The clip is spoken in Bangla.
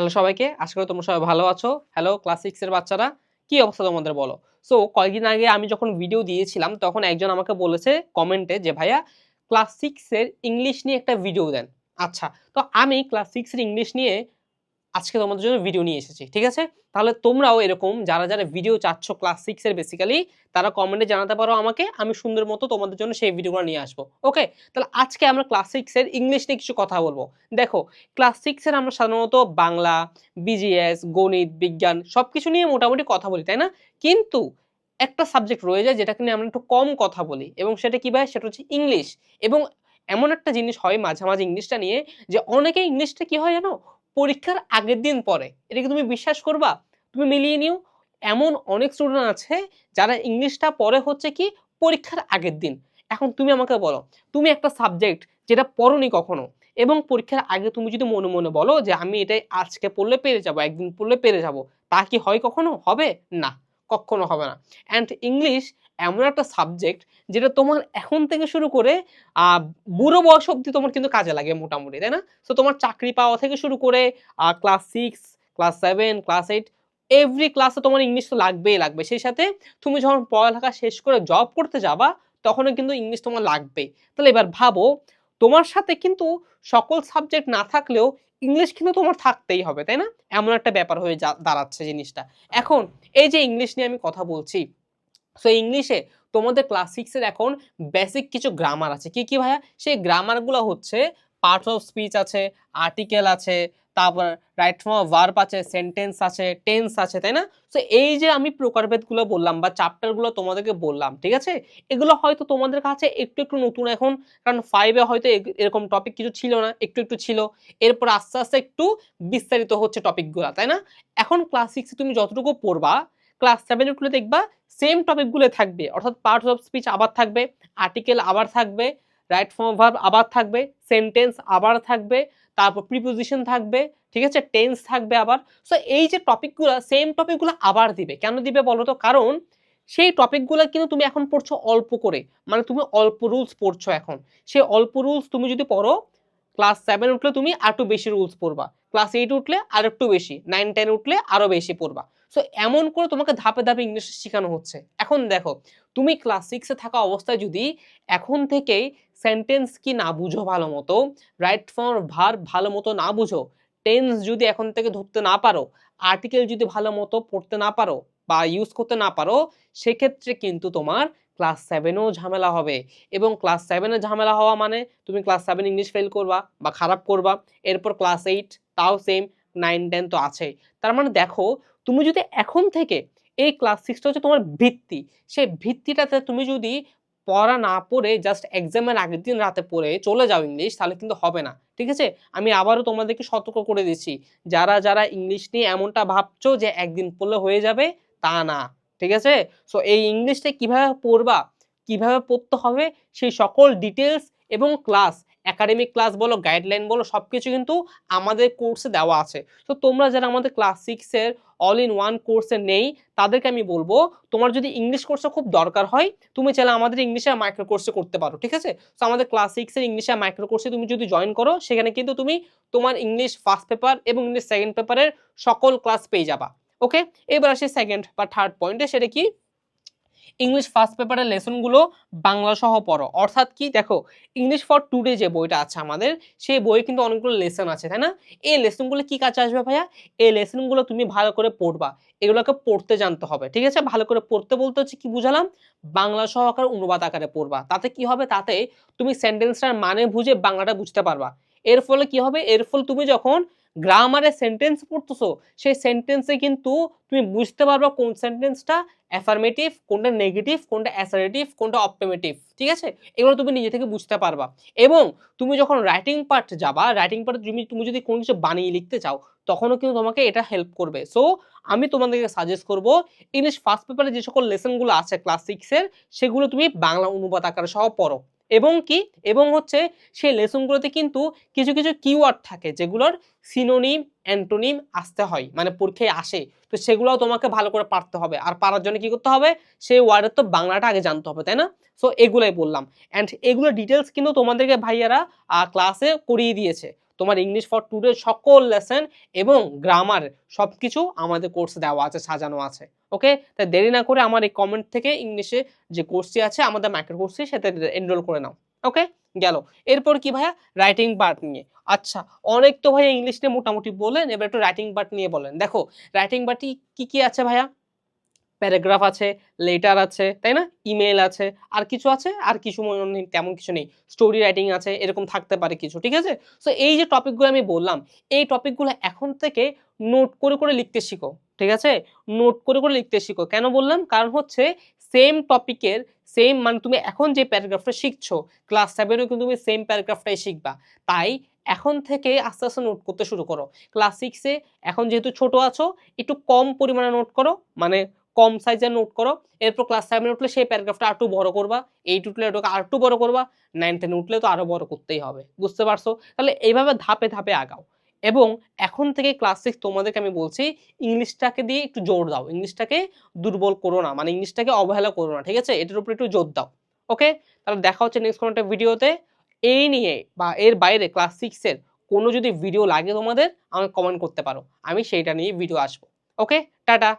হ্যালো সবাইকে, আশা করি তোমরা সবাই ভালো আছো। হ্যালো ক্লাস সিক্সের বাচ্চারা, কি অবস্থা তোমাদের বলো? সো কয়েকদিন আগে আমি যখন ভিডিও দিয়েছিলাম, তখন একজন আমাকে বলেছে কমেন্টে যে, ভাইয়া ক্লাস সিক্সের ইংলিশ নিয়ে একটা ভিডিও দেন। আচ্ছা তো আমি ক্লাস সিক্সের ইংলিশ নিয়ে আজকে তোমাদের জন্য ভিডিও নিয়ে এসেছি, ঠিক আছে? তাহলে তোমরাও এরকম, যারা যারা ভিডিও চাচ্ছ ক্লাস সিক্সের বেসিক্যালি তারা কমেন্টে জানাতে পারো আমাকে, আমি সুন্দর মতো তোমাদের জন্য সেই ভিডিওগুলো নিয়ে আসব ওকে তাহলে আজকে আমরা ক্লাস সিক্সের ইংলিশ নিয়ে কিছু কথা বলব। দেখো ক্লাস সিক্সের আমরা সাধারণত বাংলা বিজিএস গণিত, বিজ্ঞান সব কিছু নিয়ে মোটামুটি কথা বলি, তাই না? কিন্তু একটা সাবজেক্ট রয়ে যায় যেটাকে নিয়ে আমরা একটু কম কথা বলি, এবং সেটা কি ভাই? সেটা হচ্ছে ইংলিশ এবং এমন একটা জিনিস হয় মাঝামাঝি ইংলিশটা নিয়ে যে অনেকে ইংলিশটা কি হয় জানো? পরীক্ষার আগের দিন পরে। এটা কি তুমি বিশ্বাস করবা? তুমি মিলিয়ে নিও, এমন অনেক স্টুডেন্ট আছে যারা ইংলিশটা পরে হচ্ছে কি পরীক্ষার আগের দিন। এখন তুমি আমাকে বলো, তুমি একটা সাবজেক্ট যেটা পড়নি কখনো এবং পরীক্ষার আগে তুমি যদি মনে মনে বলো যে আমি এটাই আজকে পড়লে পেরে যাব, একদিন পড়লে পেরে যাব, তা কি হয় কখনো? হবে? না, কখনো হবে না। অ্যান্ড ইংলিশ এমন একটা সাবজেক্ট যেটা তোমার এখন থেকে শুরু করে বুড়ো বয়স অবধি তোমার কিন্তু কাজে লাগে মোটামুটি, তাই না? তো তোমার চাকরি পাওয়া থেকে শুরু করে class six class seven class eight every ক্লাসে তোমার ইংলিশ তো লাগবেই লাগবে। সেই সাথে তুমি যখন পড়ালেখা শেষ করে জব করতে যাবা, তখনও কিন্তু ইংলিশ তোমার লাগবেই। তাহলে এবার ভাবো, তোমার সাথে কিন্তু সকল সাবজেক্ট না থাকলেও ইংলিশ কিন্তু তোমার থাকতেই হবে, তাই না? এমন একটা ব্যাপার হয়ে দাঁড়াচ্ছে জিনিসটা। এখন এই যে ইংলিশ নিয়ে আমি কথা বলছি সো ইংলিশে তোমাদের ক্লাস সিক্সের এখন বেসিক কিছু গ্রামার আছে। কি কি ভাইয়া? সেই গ্রামারগুলো হচ্ছে পার্ট অফ স্পিচ আছে আর্টিকেল আছে, তারপর রাইট ফর্ম ভার্ব আছে সেন্টেন্স আছে টেন্স আছে, তাই না? সো এই যে আমি প্রকারভেদগুলো বললাম বা চ্যাপ্টারগুলো তোমাদেরকে বললাম, ঠিক আছে? এগুলো হয়তো তোমাদের কাছে একটু একটু নতুন এখন, কারণ ফাইভে হয়তো এরকম টপিক কিছু ছিল না, একটু একটু ছিল। এরপর আস্তে আস্তে একটু বিস্তারিত হচ্ছে টপিকগুলো তাই না? এখন ক্লাস সিক্সে তুমি যতটুকু পড়বা ক্লাস সেভেনে উঠলে দেখবা সেম টপিকগুলো থাকবে। অর্থাৎ পার্টস অফ স্পিচ আবার থাকবে আর্টিকেল আবার থাকবে রাইট ফর্ম ভার্ব আবার থাকবে সেন্টেন্স আবার থাকবে, তারপর প্রিপোজিশন থাকবে, ঠিক আছে? টেন্স থাকবে আবার। সো এই যে টপিকগুলো সেম টপিকগুলো আবার দিবে। কেন দিবে বলো তো? কারণ সেই টপিকগুলো কিন্তু তুমি এখন পড়ছো অল্প করে। মানে তুমি অল্প রুলস পড়ছো এখন। সেই অল্প রুলস তুমি যদি পড়ো ক্লাস সেভেন উঠলে তুমি আর একটু বেশি রুলস পড়বা। ক্লাস এইট উঠলে আর একটু বেশি নাইন টেন উঠলে আরও বেশি পড়বা। সো এমন করে তোমাকে ধাপে ধাপে ইংলিশ শেখানো হচ্ছে। এখন দেখো, তুমি ক্লাস সিক্সে থাকা অবস্থায় যদি এখন থেকেই সেন্টেন্স কি না বুঝো ভালো মতো রাইট ফর্ম ভার ভালো মতো না বুঝো টেন্স যদি এখন থেকে ধরতে না পারো আর্টিকেল যদি ভালো মতো পড়তে না পারো বা ইউজ করতে না পারো, সেক্ষেত্রে কিন্তু তোমার ক্লাস সেভেনেও ঝামেলা হবে। এবং ক্লাস সেভেনে ঝামেলা হওয়া মানে তুমি ক্লাস সেভেন ইংলিশ ফেল করবা বা খারাপ করবা, এরপর ক্লাস এইট তাও সেম নাইন টেন তো আছেই। তার মানে দেখো, তুমি যদি এখন থেকে এই ক্লাস সিক্সটা হচ্ছে তোমার ভিত্তি, সেই ভিত্তিটাতে তুমি যদি পড়া না পড়ে জাস্ট এক্সামের আগের দিন রাতে পড়ে চলে যাও ইংলিশ তাহলে কিন্তু হবে না। ঠিক আছে? আমি আবারও তোমাদেরকে সতর্ক করে দিচ্ছি, যারা যারা ইংলিশ নিয়ে এমনটা ভাবছ যে একদিন পড়লে হয়ে যাবে, তা না। ঠিক আছে? সো এই ইংলিশটা কীভাবে পড়বা, কীভাবে পড়তে হবে, সেই সকল ডিটেলস এবং ক্লাস একাডেমিক ক্লাস বলো গাইডলাইন বলো সব কিছু কিন্তু আমাদের কোর্সে দেওয়া আছে। তো তোমরা যারা আমাদের ক্লাস সিক্সের অল ইন ওয়ান কোর্সে নেই, তাদেরকে আমি বলব, তোমার যদি ইংলিশ কোর্সে খুব দরকার হয়, তুমি চাইলে আমাদের ইংলিশে মাইক্রো কোর্সে করতে পারো, ঠিক আছে? তো আমাদের ক্লাস সিক্সের ইংলিশে মাইক্রো কোর্সে তুমি যদি জয়েন করো, সেখানে কিন্তু তুমি তোমার ইংলিশ ফার্স্ট পেপার এবং ইংলিশ সেকেন্ড পেপারের সকল ক্লাস পেয়ে যাবা ওকে এবার আসি সেকেন্ড বা থার্ড পয়েন্টে সেটা কি? ইংলিশ ফার্স্ট পেপারের লেসনগুলো বাংলা সহ পড়ো। অর্থাৎ কি? দেখো ইংলিশ ফর টুডে যে বইটা আছে আমাদের, সেই বইয়ে কিন্তু অনেকগুলো লেসন আছে, তাই না? এই লেসনগুলো কি কাজে আসবে ভাইয়া? এই লেসনগুলো তুমি ভালো করে পড়বা। এগুলোকে পড়তে জানতে হবে, ঠিক আছে? ভালো করে পড়তে বলতে হচ্ছে কি বুঝালাম? বাংলা সহ আকার অনুবাদ আকারে পড়বা। তাতে কি হবে? তাতে তুমি সেন্টেন্সটার মানে বুঝে বাংলাটা বুঝতে পারবা। এর ফলে কি হবে? এর ফলে তুমি যখন গ্রামারে সেন্টেন্স পড়তেছো, সেই সেন্টেন্সে কিন্তু তুমি বুঝতে পারবা কোন সেন্টেন্সটা অ্যাফার্মেটিভ কোনটা নেগেটিভ কোনটা অ্যাসারেটিভ কোনটা অপটেমেটিভ ঠিক আছে? এগুলো তুমি নিজে থেকে বুঝতে পারবা। এবং তুমি যখন রাইটিং পার্ট যাবা রাইটিং পার্ট তুমি তুমি যদি কোনো কিছু বানিয়ে লিখতে চাও, তখনও কিন্তু তোমাকে এটা হেল্প করবে। সো আমি তোমাদেরকে সাজেস্ট করব ইংলিশ ফার্স্ট পেপারে যে সকল লেসনগুলো আছে ক্লাস সিক্সের সেগুলো তুমি বাংলা অনুবাদ আকারে সহ পড়ো। এবং কি? এবং হচ্ছে সেই লেসনগুলোতে কিন্তু কিছু কিছু কিওয়ার্ড থাকে যেগুলোর সিনোনিম অ্যান্টোনিম আসতে হয় মানে পরীক্ষায় আসে। তো সেগুলোও তোমাকে ভালো করে পারতে হবে। আর পারার জন্য কি করতে হবে? সেই ওয়ার্ডের তো বাংলাটা আগে জানতে হবে, তাই না? সো এগুলোই বললাম। অ্যান্ড এগুলো ডিটেলস কিন্তু তোমাদেরকে ভাইয়ারা ক্লাসে করিয়ে দিয়েছে। তোমার ইংলিশ ফর টুডে সকল লেসেন এবং গ্রামার সব কিছু আমাদের কোর্সে দেওয়া আছে, সাজানো আছে ওকে তাই দেরি না করে আমার এই কমেন্ট থেকে ইংলিশে যে কোর্সটি আছে, আমাদের মাইক্রো কোর্সটি সেটা এনরোল করে নাও ওকে গেল। এরপর কি ভাইয়া? রাইটিং পার্ট নিয়ে। আচ্ছা অনেক তো ভাইয়া ইংলিশ নিয়ে মোটামুটি বলেন, এবার একটু রাইটিং পার্ট নিয়ে বলেন। দেখো রাইটিং পার্টি কি কি আছে ভাইয়া? প্যারাগ্রাফ আছে, লেটার আছে, তাই না? ইমেল আছে, আর কিছু আছে, আর কিছু মনে তেমন কিছু নেই। স্টোরি রাইটিং আছে, এরকম থাকতে পারে কিছু, ঠিক আছে? সো এই যে টপিকগুলো আমি বললাম, এই টপিকগুলো এখন থেকে নোট করে করে লিখতে শিখো, ঠিক আছে? নোট করে করে লিখতে শিখো। কেন বললাম? কারণ হচ্ছে সেম টপিকের সেম মানে তুমি এখন যে প্যারাগ্রাফটা শিখছো ক্লাস সেভেনেও কিন্তু তুমি সেম প্যারাগ্রাফটাই শিখবা। তাই এখন থেকে আস্তে আস্তে নোট করতে শুরু করো। ক্লাস সিক্সে এখন যেহেতু ছোট আছো, একটু কম পরিমাণে নোট করো মানে কম সাইজের নোট করো। এরপর ক্লাস সেভেনে উঠলে সেই প্যারাগ্রাফটা একটু বড় করবা। এইট উঠলে ওটাকে আর একটু বড় করবা। নাইন টেন উঠলে তো আরও বড় করতেই হবে। বুঝতে পারছ? তাহলে এইভাবে ধাপে ধাপে আগাও। এবং এখন থেকে ক্লাস সিক্স তোমাদেরকে আমি বলছি, ইংলিশটাকে দিয়ে একটু জোর দাও। ইংলিশটাকে দুর্বল করো না। মানে ইংলিশটাকে অবহেলা করো না, ঠিক আছে? এটার উপরে একটু জোর দাও। ওকে তাহলে দেখা হচ্ছে নেক্সট কোনো একটা ভিডিওতে এই নিয়ে বা এর বাইরে ক্লাস সিক্সের কোনো যদি ভিডিও লাগে তোমাদের, আমাকে কমেন্ট করতে পারো। আমি সেইটা নিয়ে ভিডিও আসব। Okay tata!